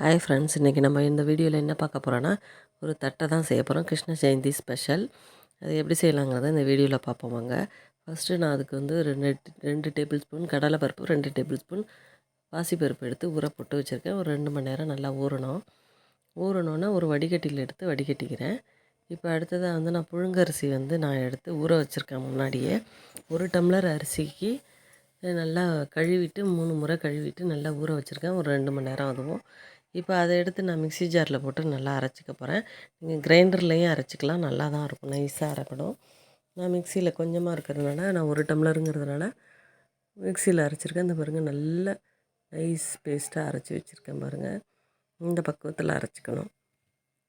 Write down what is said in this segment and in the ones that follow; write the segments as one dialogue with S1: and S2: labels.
S1: Hi friends இன்றைக்கி நம்ம இந்த வீடியோவில் என்ன பார்க்க போகிறோன்னா ஒரு தட்டை தான் செய்ய போகிறோம் கிருஷ்ண ஜெயந்தி ஸ்பெஷல் அது எப்படி செய்யலாங்கிறத இந்த வீடியோவில் பார்ப்போம் வாங்க. ஃபஸ்ட்டு நான் அதுக்கு வந்து ரெண்டு ரெண்டு டேபிள் ஸ்பூன் கடலை பருப்பு ரெண்டு டேபிள் ஸ்பூன் பாசிப்பருப்பு எடுத்து ஊற போட்டு வச்சுருக்கேன். ஒரு ரெண்டு மணி நேரம் நல்லா ஊறணும். ஊறணுன்னா ஒரு வடிகட்டியில் எடுத்து வடிகட்டிக்கிறேன். இப்போ அடுத்ததாக வந்து நான் புழுங்கரிசி வந்து நான் எடுத்து ஊற வச்சுருக்கேன் முன்னாடியே. ஒரு டம்ளர் அரிசிக்கு நல்லா கழுவிட்டு மூணு முறை கழுவிட்டு நல்லா ஊற வச்சுருக்கேன். ஒரு ரெண்டு மணி நேரம் அதுவும் இப்போ அதை எடுத்து நான் மிக்ஸி ஜாரில் போட்டு நல்லா அரைச்சிக்க போகிறேன். நீங்கள் கிரைண்டர்லேயும் அரைச்சிக்கலாம். நல்லா தான் இருக்கும். நைஸாக அரைக்கணும். நான் மிக்சியில் கொஞ்சமாக இருக்கிறதுனால நான் ஒரு டம்ளருங்கிறதுனால மிக்சியில் அரைச்சிருக்கேன். இந்த பாருங்கள் நல்ல நைஸ் பேஸ்ட்டாக அரைச்சி வச்சுருக்கேன் பாருங்கள் இந்த பக்குவத்தில் அரைச்சிக்கணும்.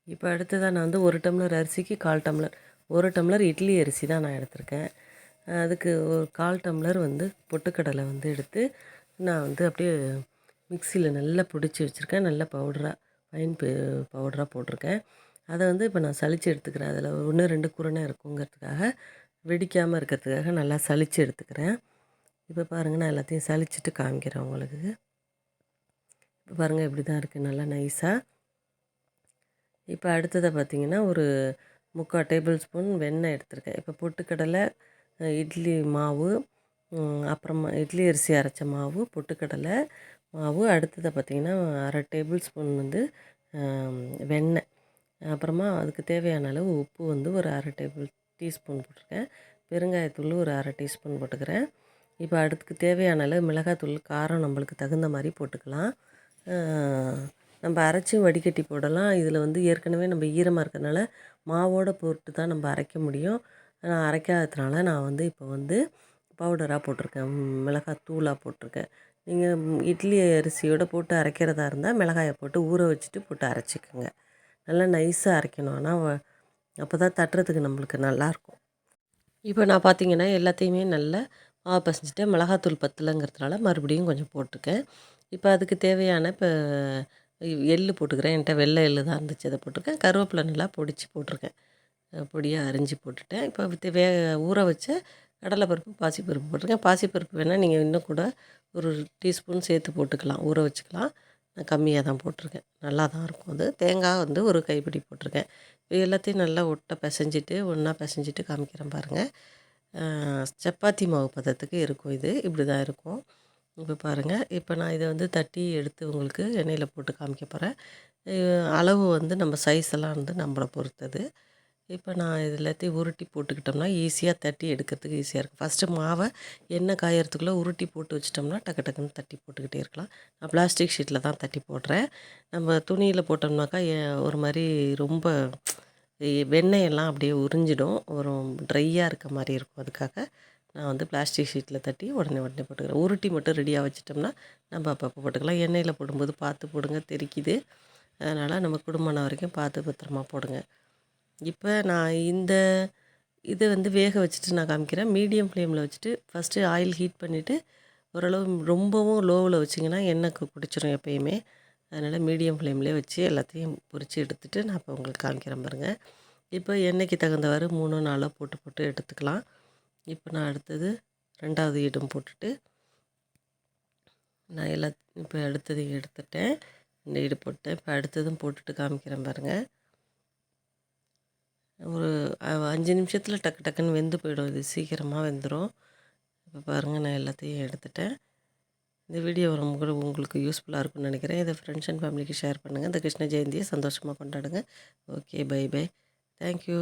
S1: இப்போ அடுத்ததாக நான் வந்து ஒரு டம்ளர் அரிசிக்கு கால் டம்ளர் ஒரு டம்ளர் இட்லி அரிசி தான் நான் எடுத்திருக்கேன். அதுக்கு ஒரு கால் டம்ளர் வந்து பொட்டுக்கடலை வந்து எடுத்து நான் வந்து அப்படியே மிக்சியில் நல்லா பிடிச்சி வச்சுருக்கேன். நல்லா பவுடராக ஃபைன் பவுடராக போட்டிருக்கேன். அதை வந்து இப்போ நான் சளிச்சு எடுத்துக்கிறேன். அதில் ஒன்று ரெண்டு குரணை இருக்குங்கிறதுக்காக வெடிக்காமல் இருக்கிறதுக்காக நல்லா சளிச்சு எடுத்துக்கிறேன். இப்போ பாருங்கள் நான் எல்லாத்தையும் சளிச்சுட்டு காமிக்கிறேன் உங்களுக்கு. இப்போ பாருங்கள் இப்படி தான் இருக்குது நல்லா நைஸாக இப்போ அடுத்ததை பார்த்திங்கன்னா ஒரு முக்கால் டேபிள் ஸ்பூன் வெண்ணெய் எடுத்திருக்கேன். இப்போ பொட்டுக்கடலை இட்லி மாவு அப்புறமா இட்லி அரிசி அரைச்ச மாவு பொட்டுக்கடலை மாவு அடுத்ததை பார்த்திங்கன்னா அரை டேபிள் ஸ்பூன் வந்து வெண்ணெய். அப்புறமா அதுக்கு தேவையான அளவு உப்பு வந்து ஒரு அரை டேபிள் டீஸ்பூன் போட்டிருக்கேன். பெருங்காயத்தூள் ஒரு அரை டீஸ்பூன் போட்டுக்கிறேன். இப்போ அடுத்துக்கு தேவையான அளவு மிளகாத்தூள் காரம் நம்மளுக்கு தகுந்த மாதிரி போட்டுக்கலாம். நம்ம அரைச்சும் வடிகட்டி போடலாம். இதில் வந்து ஏற்கனவே நம்ம ஈரமாக இருக்கிறதுனால மாவோடு போட்டு தான் நம்ம அரைக்க முடியும். நான் அரைக்காததுனால நான் வந்து இப்போ வந்து பவுடராக போட்டிருக்கேன் மிளகாய் தூளாக போட்டிருக்கேன். நீங்கள் இட்லி அரிசியோடு போட்டு அரைக்கிறதா இருந்தால் மிளகாயை போட்டு ஊற வச்சுட்டு போட்டு அரைச்சிக்கோங்க. நல்லா நைஸாக அரைக்கணும். ஆனால் அப்போ தான் தட்டுறதுக்கு நம்மளுக்கு நல்லாயிருக்கும். இப்போ நான் பார்த்தீங்கன்னா எல்லாத்தையுமே நல்லா மாவு பசஞ்சிட்டேன் மிளகாத்தூள் பத்தலைங்கிறதுனால மறுபடியும் கொஞ்சம் போட்டிருக்கேன் இப்போ அதுக்கு தேவையான இப்போ எள் போட்டுக்கிறேன். என்கிட்ட வெள்ளை எள் தான் இருந்துச்சு. அதை போட்டிருக்கேன். கருவேப்பிலை நல்லா பொடிச்சு போட்டிருக்கேன். பொடியாக அரிஞ்சு போட்டுட்டேன். இப்போ வே ஊற வச்ச கடலைப்பருப்பு பாசிப்பருப்பு போட்டிருக்கேன். பாசிப்பருப்பு வேணால் நீங்கள் இன்னும் கூட ஒரு டீஸ்பூன் சேர்த்து போட்டுக்கலாம் ஊற வச்சுக்கலாம். நான் கம்மியாக தான் போட்டிருக்கேன். நல்லா தான் இருக்கும் அது. தேங்காய் வந்து ஒரு கைப்பிடி போட்டிருக்கேன். இது எல்லாத்தையும் நல்லா ஒட்டை பிசைஞ்சிட்டு ஒன்றா பிசைஞ்சிட்டு காமிக்கிறேன் பாருங்கள் சப்பாத்தி மாவு பதத்துக்கு இருக்கும் இது. இப்படி தான் இருக்கும். இப்போ பாருங்கள் இப்போ நான் இதை வந்து தட்டி எடுத்து உங்களுக்கு எண்ணெயில் போட்டு காமிக்க போகிறேன் அளவு வந்து நம்ம சைஸ் எல்லாம் வந்து நம்மளை பொறுத்தது. இப்போ நான் இது எல்லாத்தையும் உருட்டி போட்டுக்கிட்டோம்னா ஈஸியாக தட்டி எடுக்கிறதுக்கு ஈஸியாக இருக்கும். ஃபஸ்ட்டு மாவை எண்ணெய் காயறதுக்குள்ளே உருட்டி போட்டு வச்சிட்டோம்னா டக்கு டக்குன்னு தட்டி போட்டுக்கிட்டே இருக்கலாம். நான் பிளாஸ்டிக் ஷீட்டில் தான் தட்டி போடுறேன். நம்ம துணியில் போட்டோம்னாக்கா ஒரு மாதிரி ரொம்ப வெண்ணெயெல்லாம் அப்படியே உறிஞ்சிடும். ஒரு ட்ரையாக இருக்க மாதிரி இருக்கும் அதுக்காக நான் வந்து பிளாஸ்டிக் ஷீட்டில் தட்டி உடனே உடனே போட்டுக்கிறேன். உருட்டி மட்டும் ரெடியாக வச்சிட்டோம்னா நம்ம அப்பப்போ போட்டுக்கலாம். எண்ணெயில் போடும்போது பார்த்து போடுங்க தெரிக்குது. அதனால் நம்ம குடும்பம் வரைக்கும் பார்த்து பத்திரமா போடுங்க. இப்போ நான் இந்த இதை வந்து வேக வச்சுட்டு நான் காமிக்கிறேன். மீடியம் ஃப்ளேமில் வச்சுட்டு ஃபஸ்ட்டு ஆயில் ஹீட் பண்ணிவிட்டு ஓரளவு ரொம்பவும் லோவில் வச்சிங்கன்னா எண்ணெய் குடிச்சிடும் எப்பயுமே. அதனால் மீடியம் ஃப்ளேம்லேயே வச்சு எல்லாத்தையும் பொரித்து எடுத்துகிட்டு நான் இப்போ உங்களுக்கு காமிக்கிறேன் பாருங்கள் இப்போ எண்ணெய்க்கு தகுந்தவாறு மூணோ நாளோ போட்டு போட்டு எடுத்துக்கலாம். இப்போ நான் அடுத்தது ரெண்டாவது ஈடும் போட்டுட்டு நான் எல்லா இப்போ அடுத்தது எடுத்துட்டேன். இந்த ஈடு போட்டேன். இப்போ அடுத்ததும் போட்டுட்டு காமிக்கிறேன் பாருங்கள் ஒரு அஞ்சு நிமிஷத்தில் டக்கு டக்குன்னு வெந்து போயிடும். இது சீக்கிரமாக வெந்துடும் இப்போ பாருங்கள் நான் எல்லாத்தையும் எடுத்துட்டேன். இந்த வீடியோ ரொம்ப உங்களுக்கு யூஸ்ஃபுல்லாக இருக்கும்னு நினைக்கிறேன். இதை ஃப்ரெண்ட்ஸ் அண்ட் ஃபேமிலிக்கு ஷேர் பண்ணுங்கள் இந்த கிருஷ்ண ஜெயந்தியை சந்தோஷமாக கொண்டாடுங்க. Okay bye by thank you